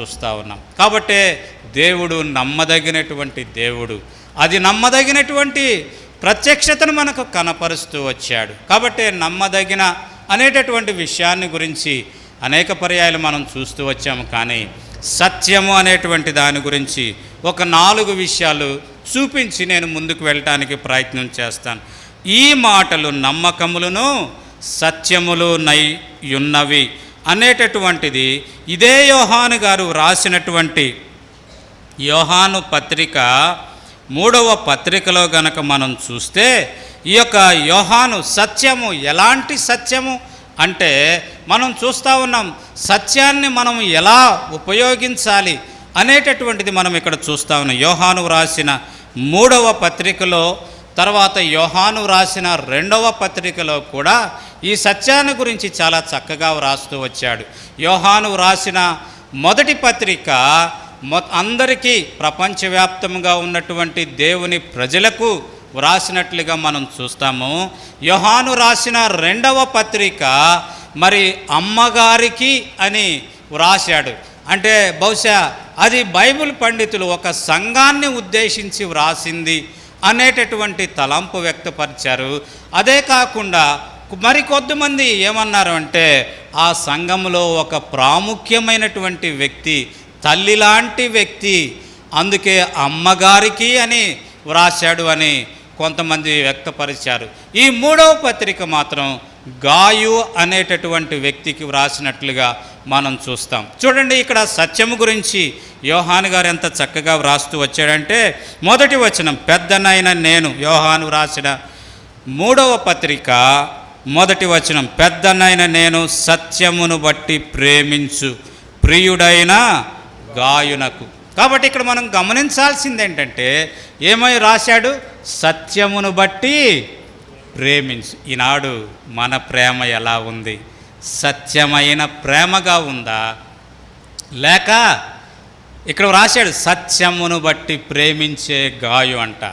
చూస్తూ ఉన్నాం. కాబట్టే దేవుడు నమ్మదగినటువంటి దేవుడు. అది నమ్మదగినటువంటి ప్రత్యక్షతను మనకు కనపరుస్తూ వచ్చాడు. కాబట్టి నమ్మదగిన అనేటటువంటి విషయాన్ని గురించి అనేక పర్యాయాలు మనం చూస్తూ వచ్చాము. కానీ సత్యము అనేటువంటి దాని గురించి ఒక నాలుగు విషయాలు చూపించి నేను ముందుకు వెళ్ళటానికి ప్రయత్నం చేస్తాను. ఈ మాటలు నమ్మకములను సత్యములు నై ఉన్నవి అనేటటువంటిది. ఇదే యోహాను గారు రాసినటువంటి యోహాను పత్రిక మూడవ పత్రికలో గనక మనం చూస్తే ఈ యొక్క యోహాను సత్యము ఎలాంటి సత్యము అంటే మనం చూస్తూ ఉన్నాం సత్యాన్ని మనం ఎలా ఉపయోగించాలి అనేటటువంటిది మనం ఇక్కడ చూస్తూ ఉన్నాం. యోహాను రాసిన మూడవ పత్రికలో తర్వాత యోహాను రాసిన రెండవ పత్రికలో కూడా ఈ సత్యాన్ని గురించి చాలా చక్కగా వ్రాస్తూ వచ్చాడు. యోహాను వ్రాసిన మొదటి పత్రిక మొ అందరికీ ప్రపంచవ్యాప్తంగా ఉన్నటువంటి దేవుని ప్రజలకు వ్రాసినట్లుగా మనం చూస్తాము. యోహాను రాసిన రెండవ పత్రిక మరి అమ్మగారికి అని వ్రాశాడు. అంటే బహుశా అది బైబిల్ పండితులు ఒక సంఘాన్ని ఉద్దేశించి వ్రాసింది అనేటటువంటి తలంపు వ్యక్తపరిచారు. అదే కాకుండా మరి కొద్దిమంది ఏమన్నారు అంటే ఆ సంఘంలో ఒక ప్రాముఖ్యమైనటువంటి వ్యక్తి తల్లి లాంటి వ్యక్తి అందుకే అమ్మగారికి అని వ్రాశాడు అని కొంతమంది వ్యక్తపరిచారు. ఈ మూడవ పత్రిక మాత్రం గాయు అనేటటువంటి వ్యక్తికి వ్రాసినట్లుగా మనం చూస్తాం. చూడండి ఇక్కడ సత్యము గురించి యోహాను గారు ఎంత చక్కగా వ్రాస్తూ వచ్చాడంటే మొదటి వచనం పెద్దనైన నేను యోహాను వ్రాసిన మూడవ పత్రిక మొదటి వచనం పెద్దనైన నేను సత్యమును బట్టి ప్రేమించు ప్రియుడైన గాయునకు. కాబట్టి ఇక్కడ మనం గమనించాల్సింది ఏంటంటే ఏమై రాశాడు? సత్యమును బట్టి ప్రేమించు. ఈనాడు మన ప్రేమ ఎలా ఉంది? సత్యమైన ప్రేమగా ఉందా? లేక ఇక్కడ రాశాడు సత్యమును బట్టి ప్రేమించే గాయు అంట.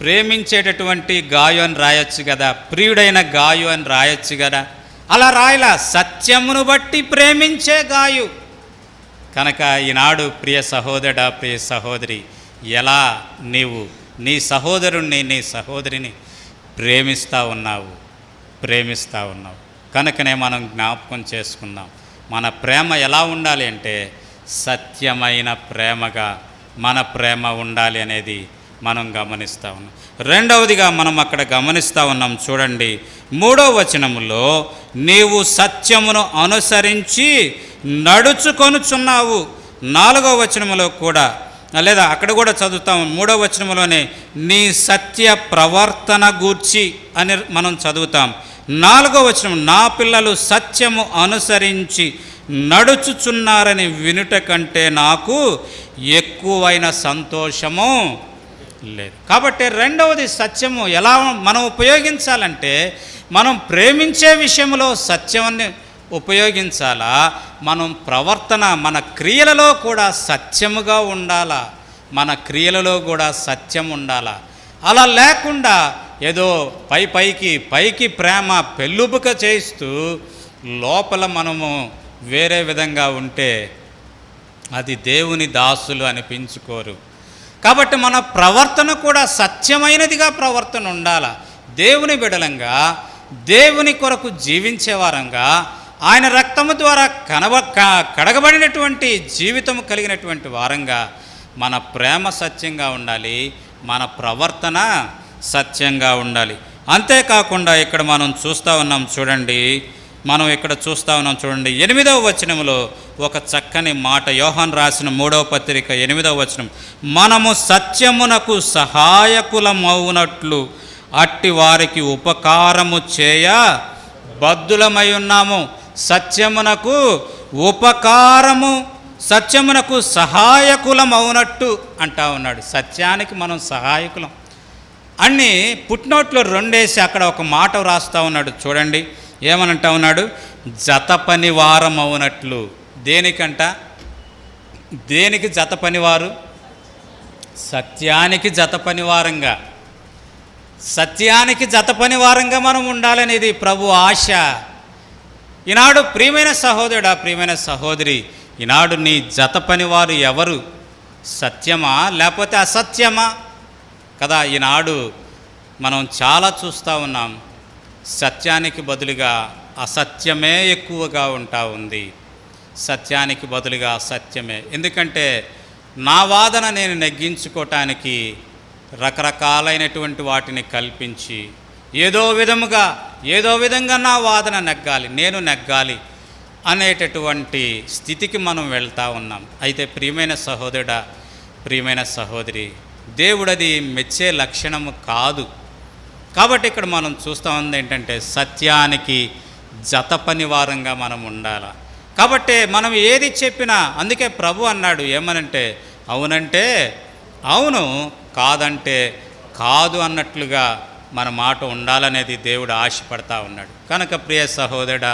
ప్రేమించేటటువంటి గాయు అని రాయొచ్చు కదా ప్రియుడైన గాయు అని రాయొచ్చు కదా. అలా రాయలా సత్యమును బట్టి ప్రేమించే గాయు. కనుక ఈనాడు ప్రియ సహోదరుడ ప్రియ సహోదరి ఎలా నీవు నీ సహోదరుణ్ణి నీ సహోదరిని ప్రేమిస్తూ ఉన్నావు ప్రేమిస్తూ ఉన్నావు. కనుకనే మనం జ్ఞాపకం చేసుకుందాం మన ప్రేమ ఎలా ఉండాలి అంటే సత్యమైన ప్రేమగా మన ప్రేమ ఉండాలి అనేది మనం గమనిస్తూ ఉన్నాం. రెండవదిగా మనం అక్కడ గమనిస్తూ ఉన్నాం చూడండి. మూడో వచనములో నీవు సత్యమును అనుసరించి నడుచుకొనుచున్నావు. నాలుగో వచనములో కూడా లేదా అక్కడ కూడా చదువుతాం. మూడో వచనంలోనే నీ సత్య ప్రవర్తన గూర్చి అని మనం చదువుతాం. నాలుగో వచనం నా పిల్లలు సత్యము అనుసరించి నడుచుచున్నారని వినుట కంటే నాకు ఎక్కువైన సంతోషము లేదు. కాబట్టి రెండవది సత్యము. ఎలా మనం ఉపయోగించాలంటే మనం ప్రేమించే విషయంలో సత్యాన్ని ఉపయోగించాలా? మనం ప్రవర్తన మన క్రియలలో కూడా సత్యముగా ఉండాలా? మన క్రియలలో కూడా సత్యం ఉండాలా? అలా లేకుండా ఏదో పై పైకి పైకి ప్రేమ పెళ్ళుబుక చేస్తూ లోపల మనము వేరే విధంగా ఉంటే అది దేవుని దాసులు అనిపించుకోరు. కాబట్టి మన ప్రవర్తన కూడా సత్యమైనదిగా ప్రవర్తన ఉండాల? దేవుని బిడలంగా దేవుని కొరకు జీవించే వారంగా ఆయన రక్తము ద్వారా కనబ క- కడగబడినటువంటి జీవితం కలిగినటువంటి వారంగా మన ప్రేమ సత్యంగా ఉండాలి మన ప్రవర్తన సత్యంగా ఉండాలి. అంతేకాకుండా ఇక్కడ మనం చూస్తూ ఉన్నాం చూడండి మనం ఇక్కడ చూస్తా ఉన్నాం చూడండి. ఎనిమిదవ వచనంలో ఒక చక్కని మాట యోహాన్ రాసిన మూడవ పత్రిక ఎనిమిదవ వచనం. మనము సత్యమునకు సహాయకులమవునట్లు అట్టి వారికి ఉపకారము చేయ బద్దులమై ఉన్నాము. సత్యమునకు ఉపకారము సత్యమునకు సహాయకులం అవునట్టు అంటా ఉన్నాడు. సత్యానికి మనం సహాయకులం. అన్ని పుట్నోట్లో రెండేసి అక్కడ ఒక మాట వ్రాస్తూ ఉన్నాడు. చూడండి. ఏమనంటా ఉన్నాడు? జత పని వారం అవునట్లు దేనికంట? దేనికి జత పనివారు సత్యానికి జత పనివారంగా సత్యానికి జత పనివారంగా మనం ఉండాలనేది ప్రభు ఆశ. ఈనాడు ప్రియమైన సహోదరుడా ప్రియమైన సహోదరి ఈనాడు నీ జత పనివారు ఎవరు? సత్యమా? లేకపోతే అసత్యమా? కదా ఈనాడు మనం చాలా చూస్తూ ఉన్నాం. సత్యానికి బదులుగా అసత్యమే ఎక్కువగా ఉంటా ఉంది. సత్యానికి బదులుగా అసత్యమే. ఎందుకంటే నా వాదన నేను నెగ్గించుకోవటానికి రకరకాలైనటువంటి వాటిని కల్పించి ఏదో విధముగా ఏదో విధంగా నా వాదన నెగ్గాలి నేను నెగ్గాలి అనేటటువంటి స్థితికి మనం వెళ్తూ ఉన్నాం. అయితే ప్రియమైన సహోదరుడా ప్రియమైన సహోదరి దేవుడది మెచ్చే లక్షణము కాదు. కాబట్టి ఇక్కడ మనం చూస్తూ ఉంది ఏంటంటే సత్యానికి జత పనివారంగా మనం ఉండాలి. కాబట్టి మనం ఏది చెప్పినా అందుకే ప్రభు అన్నాడు ఏమనంటే అవునంటే అవును కాదంటే కాదు అన్నట్లుగా మన మాట ఉండాలనేది దేవుడు ఆశపడతా ఉన్నాడు. కనుక ప్రియ సహోదరుడ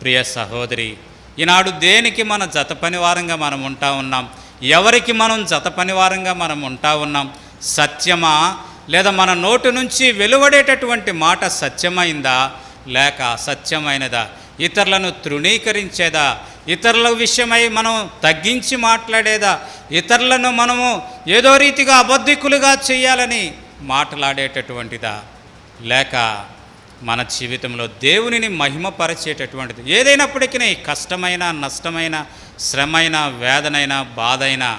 ప్రియ సహోదరి ఈనాడు దేనికి మన జత పనివారంగా మనం ఉంటా ఉన్నాం? ఎవరికి మనం జత పనివారంగా మనం ఉంటా ఉన్నాం? సత్యమా? లేదా మన నోటి నుంచి వెలువడేటటువంటి మాట సత్యమైందా? లేక అసత్యమైనదా? ఇతరులను తృణీకరించేదా? ఇతరుల విషయమై మనం తగ్గించి మాట్లాడేదా? ఇతరులను మనము ఏదో రీతిగా అబద్ధికులుగా చేయాలని మాట్లాడేటటువంటిదా? లేక మన జీవితంలో దేవునిని మహిమపరిచేటటువంటిది? ఏదైనప్పటికీ కష్టమైన నష్టమైన శ్రమైన వేదనైనా బాధైనా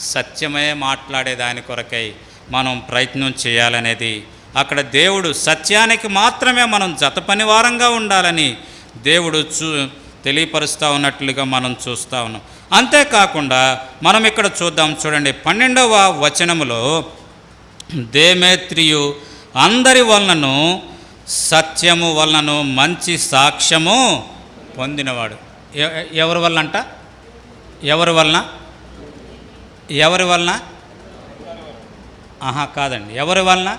సత్యమే మాట్లాడే దాని కొరకై మనం ప్రయత్నం చేయాలనేది. అక్కడ దేవుడు సత్యానికి మాత్రమే మనం జతపని వారంగా ఉండాలని దేవుడు చూ తెలియపరుస్తూ ఉన్నట్లుగా మనం చూస్తూ ఉన్నాం. అంతేకాకుండా మనం ఇక్కడ చూద్దాం చూడండి. పన్నెండవ వచనములో దేమేత్రియు అందరి వలనను సత్యము వలనను మంచి సాక్ష్యము పొందినవాడు. ఎవరి వలన అంట ఎవరి వలన? ఎవరి వలన? ఆహా కాదండి. ఎవరి వలన?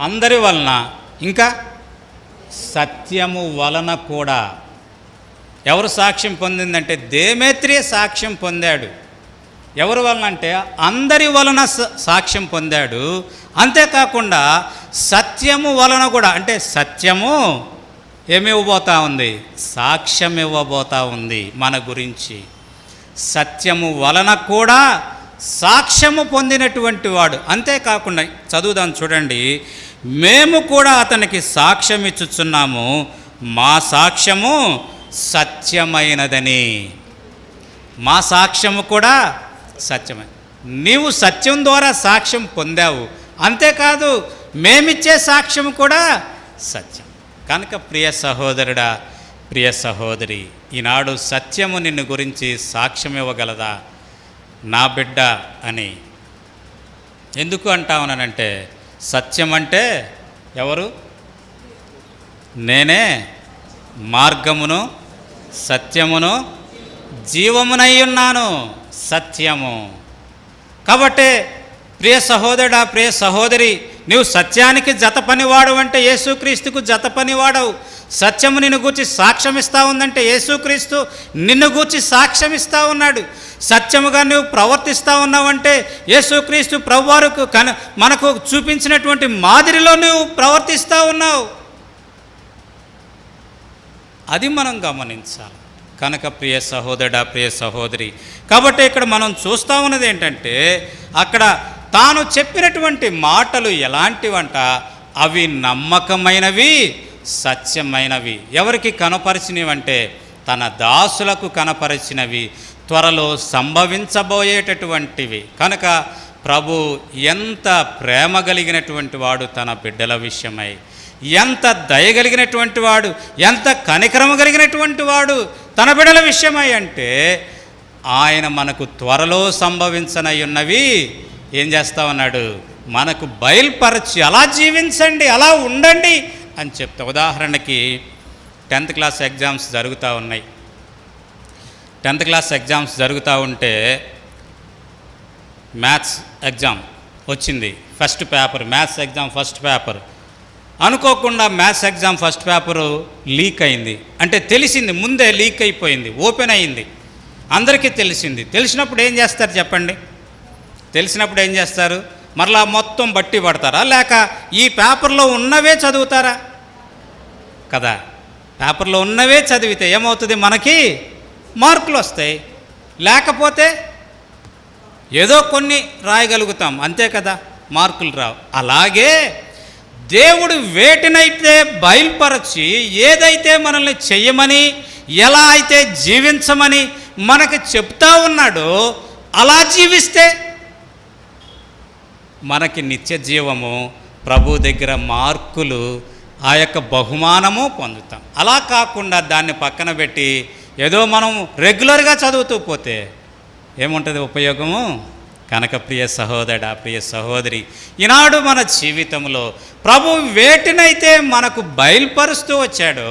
అందరి వలన. ఇంకా సత్యము వలన కూడా. ఎవరు సాక్ష్యం పొందిందంటే దేమేత్రియ సాక్ష్యం పొందాడు. ఎవరి వలన అంటే అందరి వలన సాక్ష్యం పొందాడు. అంతేకాకుండా సత్యము వలన కూడా అంటే సత్యము ఏమి ఇవ్వబోతా ఉంది? సాక్ష్యం ఇవ్వబోతా ఉంది మన గురించి. సత్యము వలన కూడా సాక్ష్యము పొందినటువంటి వాడు. అంతేకాకుండా చదువుదాం చూడండి. మేము కూడా అతనికి సాక్ష్యం ఇచ్చుచున్నాము. మా సాక్ష్యము సత్యమైనదని. మా సాక్ష్యము కూడా సత్యమే. నీవు సత్యం ద్వారా సాక్ష్యం పొందావు. అంతేకాదు మేమిచ్చే సాక్ష్యం కూడా సత్యం. కనుక ప్రియ సహోదరుడా ప్రియ సహోదరి ఈనాడు సత్యము నిన్ను గురించి సాక్ష్యం ఇవ్వగలదా నా బిడ్డ అని. ఎందుకు అంటామనంటే సత్యం అంటే ఎవరు? నేనే మార్గమును సత్యమును జీవమునై ఉన్నాను సత్యము. కాబట్టి ప్రియ సహోదరుడా ప్రియ సహోదరి నువ్వు సత్యానికి జత పనివాడు అంటే యేసుక్రీస్తుకు జత పనివాడవు సత్యము నిన్ను గూర్చి సాక్ష్యమిస్తూ ఉందంటే యేసుక్రీస్తు నిన్ను గూర్చి సాక్ష్యమిస్తూ ఉన్నాడు. సత్యముగా నువ్వు ప్రవర్తిస్తూ ఉన్నావంటే యేసుక్రీస్తు ప్రభువారుకు కన మనకు చూపించినటువంటి మాదిరిలో నువ్వు ప్రవర్తిస్తూ ఉన్నావు. అది మనం గమనించాలి. కనుక ప్రియ సహోదరుడా ప్రియ సహోదరి కాబట్టి ఇక్కడ మనం చూస్తూ ఉన్నది ఏంటంటే అక్కడ తాను చెప్పినటువంటి మాటలు ఎలాంటివంట? అవి నమ్మకమైనవి సత్యమైనవి. ఎవరికి కనపరిచినవంటే తన దాసులకు కనపరిచినవి త్వరలో సంభవించబోయేటటువంటివి. కనుక ప్రభు ఎంత ప్రేమ కలిగినటువంటి వాడు తన బిడ్డల విషయమై ఎంత దయగలిగినటువంటి వాడు ఎంత కనికరము కలిగినటువంటి వాడు తన బిడ్డల విషయమై అంటే ఆయన మనకు త్వరలో సంభవించనై ఉన్నవి ఏం చేస్తా ఉన్నాడు? మనకు బయలుపరచి అలా జీవించండి అలా ఉండండి అని చెప్తా. ఉదాహరణకి టెన్త్ క్లాస్ ఎగ్జామ్స్ జరుగుతూ ఉన్నాయి. టెన్త్ క్లాస్ ఎగ్జామ్స్ జరుగుతూ ఉంటే మ్యాథ్స్ ఎగ్జామ్ వచ్చింది. First paper maths exam first paper. అనుకోకుండా maths exam first paper leak అయింది. అంటే తెలిసింది ముందే లీక్ అయిపోయింది ఓపెన్ అయింది. అందరికీ తెలిసింది. తెలిసినప్పుడు ఏం చేస్తారు చెప్పండి? తెలిసినప్పుడు ఏం చేస్తారు? మరలా మొత్తం బట్టి పడతారా? లేక ఈ పేపర్లో ఉన్నవే చదువుతారా? కదా. పేపర్లో ఉన్నవే చదివితే ఏమవుతుంది మనకి? మార్కులు వస్తాయి. లేకపోతే ఏదో కొన్ని రాయగలుగుతాం. అంతే కదా? మార్కులు రావు. అలాగే దేవుడు వేటినైతే బయలుపరచి ఏదైతే మనల్ని చెయ్యమని ఎలా అయితే జీవించమని మనకు చెప్తా ఉన్నాడో అలా జీవిస్తే మనకి నిత్య జీవము ప్రభు దగ్గర మార్కులు ఆ యొక్క బహుమానము పొందుతాం. అలా కాకుండా దాన్ని పక్కన పెట్టి ఏదో మనం రెగ్యులర్గా చదువుతూ పోతే ఏముంటుంది ఉపయోగము? కనుక ప్రియ సహోదరుడా ప్రియ సహోదరి ఈనాడు మన జీవితంలో ప్రభు వేటినైతే మనకు బయలుపరుస్తూ వచ్చాడో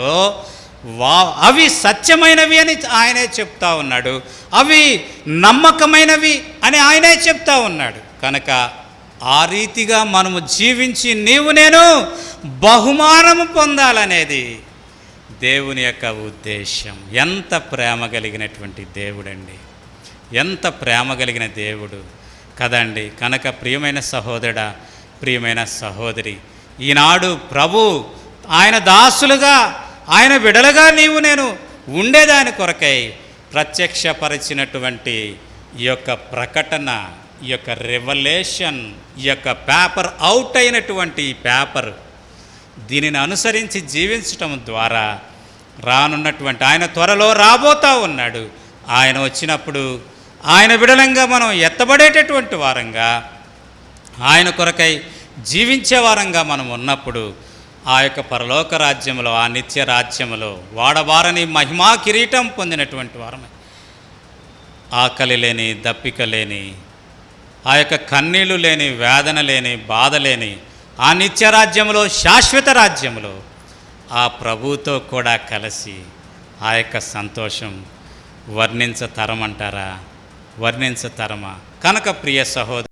వా అవి సత్యమైనవి అని ఆయనే చెప్తా ఉన్నాడు. అవి నమ్మకమైనవి అని ఆయనే చెప్తా ఉన్నాడు. కనుక ఆ రీతిగా మనము జీవించి నీవు నేను బహుమానము పొందాలనేది దేవుని యొక్క ఉద్దేశం ఎంత ప్రేమ కలిగినటువంటి దేవుడండి. ఎంత ప్రేమ కలిగిన దేవుడు. కదండి కనుక ప్రియమైన సహోదరుడ ప్రియమైన సహోదరి ఈనాడు ప్రభు ఆయన దాసులుగా ఆయన విడలుగా నీవు నేను ఉండేదాని కొరకై ప్రత్యక్షపరిచినటువంటి ఈ యొక్క ప్రకటన ఈ యొక్క రెవల్యూషన్ ఈ యొక్క పేపర్ అవుట్ అయినటువంటి ఈ పేపర్ దీనిని అనుసరించి జీవించటం ద్వారా రానున్నటువంటి ఆయన త్వరలో రాబోతా ఉన్నాడు. ఆయన వచ్చినప్పుడు ఆయన విడలంగా మనం ఎత్తబడేటటువంటి వారంగా ఆయన కొరకై జీవించే వారంగా మనం ఉన్నప్పుడు ఆ యొక్క పరలోక రాజ్యంలో ఆ నిత్య రాజ్యంలో వాడబారని మహిమా కిరీటం పొందినటువంటి వారమే. ఆకలి లేని దప్పిక లేని ఆ యొక్క కన్నీళ్ళు లేని వేదన లేని బాధ లేని ఆ నిత్యరాజ్యంలో శాశ్వత రాజ్యంలో ఆ ప్రభువుతో కూడా కలిసి ఆ యొక్క సంతోషం వర్ణించతరమంటారా వర్ణించతరమా కనుక ప్రియ సహోదరు